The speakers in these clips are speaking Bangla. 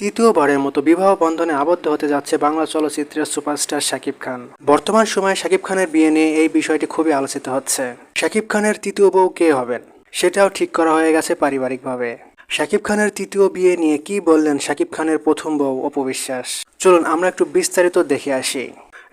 তৃতীয়বারের মতো বিবাহ বন্ধনে আবদ্ধ হতে যাচ্ছে বাংলা চলচ্চিত্রের সুপারস্টার শাকিব খান। বর্তমান সময়ে শাকিব খানের বিয়ে নিয়ে এই বিষয়টি খুবই আলোচিত হচ্ছে। শাকিব খানের তৃতীয় বউ কে হবেন? সেটাও ঠিক করা হয়ে গেছে পারিবারিকভাবে। শাকিব খানের তৃতীয় বিয়ে নিয়ে কি বললেন শাকিব খানের প্রথম বউ অপবিশ্বাস? চলুন আমরা একটু বিস্তারিত দেখে আসি।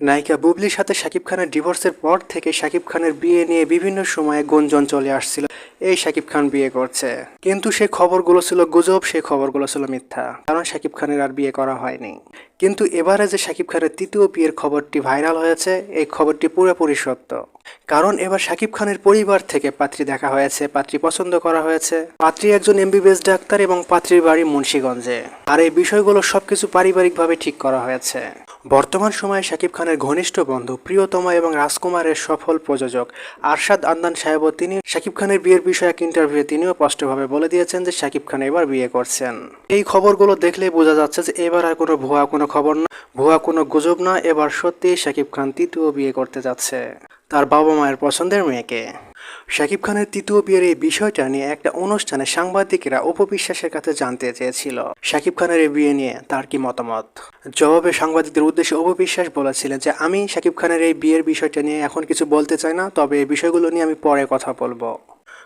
নায়িকা বুবলির সাথে শাকিব খানের ডিভোর্সের পর থেকে শাকিব খানের বিয়ে নিয়ে বিভিন্ন সময়ে গুঞ্জন চলে আসছিল। এই শাকিব খান বিয়ে করছে। কিন্তু সেই খবরগুলো ছিল গুজব সেই খবরগুলো ছিল মিথ্যা। কারণ শাকিব খানের আর বিয়ে করা হয়নি। কিন্তু এবারে যে শাকিব খানের তৃতীয় বিয়ের খবরটি ভাইরাল হয়েছে, এই খবরটি পুরোপুরি সত্য। কারণ এবার শাকিব খানের পরিবার থেকে পাত্রী দেখা হয়েছে, পাত্রী পছন্দ করা হয়েছে। পাত্রী একজন এমবিবিএস ডাক্তার এবং পাত্রীর বাড়ি মুন্সীগঞ্জে। আর এই বিষয়গুলো সবকিছু পারিবারিকভাবে ঠিক করা হয়েছে। বর্তমান সময়ে শাকিব খানের ঘনিষ্ঠ বন্ধু, প্রিয়তমা এবং রাজকুমারের সফল প্রযোজক আরশাদ আন্দান সাহেবও তিনি শাকিব খানের বিয়ের বিষয়ে এক ইন্টারভিউ তিনিও স্পষ্টভাবে বলে দিয়েছেন যে শাকিব খান এবার বিয়ে করছেন। এই খবরগুলো দেখলেই বোঝা যাচ্ছে যে এবার আর কোনো ভুয়া কোনো খবর না, ভুয়া কোনো গুজব না, এবার সত্যিই শাকিব খান তৃতীয় বিয়ে করতে যাচ্ছে তার বাবা মায়ের পছন্দের মেয়েকে। শাকিব খানের তৃতীয় বিয়ের এই বিষয়টা নিয়ে একটা অনুষ্ঠানে সাংবাদিকেরা উপবিশ্বাসের কাছে জানতে চেয়েছিল। শাকিব খানের এই বিয়ে নিয়ে তার কি মতামত? জবাবে সাংবাদিকদের উদ্দেশ্যে উপবিশ্বাস বলেছিলেন যে, আমি শাকিব খানের এই বিয়ের বিষয়টা নিয়ে এখন কিছু বলতে চাই না, তবে এই বিষয়গুলো নিয়ে আমি পরে কথা বলব।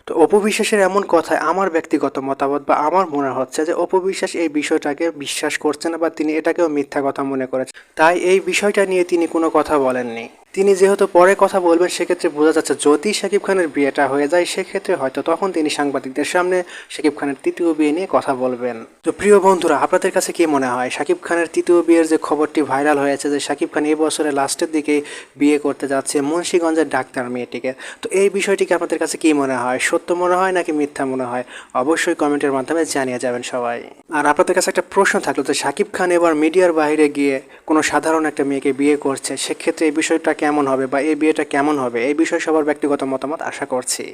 তো অপবিশ্বাসের এমন কথায় আমার ব্যক্তিগত মতামত বা আমার মনে হচ্ছে যে, অপবিশ্বাস এই বিষয়টাকে বিশ্বাস করছে না বা তিনি এটাকেও মিথ্যা কথা মনে করেছেন তাই এই বিষয়টা নিয়ে তিনি কোনো কথা বলেননি। তিনি যেহেতু পরে কথা বলবেন, সেক্ষেত্রে বোঝা যাচ্ছে যদি শাকিব খানের বিয়েটা হয়ে যায়, সেক্ষেত্রে হয়তো তখন তিনি সাংবাদিকদের সামনে শাকিব খানের তৃতীয় বিয়ে নিয়ে কথা বলবেন। তো প্রিয় বন্ধুরা, আপনাদের কাছে কি মনে হয়? শাকিব খানের তৃতীয় বিয়ের যে খবরটি ভাইরাল হয়েছে যে শাকিব খান এই বছরের লাস্টের দিকে বিয়ে করতে যাচ্ছে মুন্সীগঞ্জের ডাক্তার মেয়েটিকে, তো এই বিষয়টিকে আপনাদের কাছে কি মনে হয়? সত্য মনে হয় নাকি মিথ্যা মনে হয়? অবশ্যই কমেন্টের মাধ্যমে জানিয়ে যাবেন সবাই। আর আপনাদের কাছে একটা প্রশ্ন থাকল যে শাকিব খান এবার মিডিয়ার বাইরে গিয়ে কোনো সাধারণ একটা মেয়েকে বিয়ে করছে, সেক্ষেত্রে এই বিষয়টা কেমন হবে বা এই বিয়েটা কেমন হবে এই বিষয়ে সবার ব্যক্তিগত মতামত আশা করছি।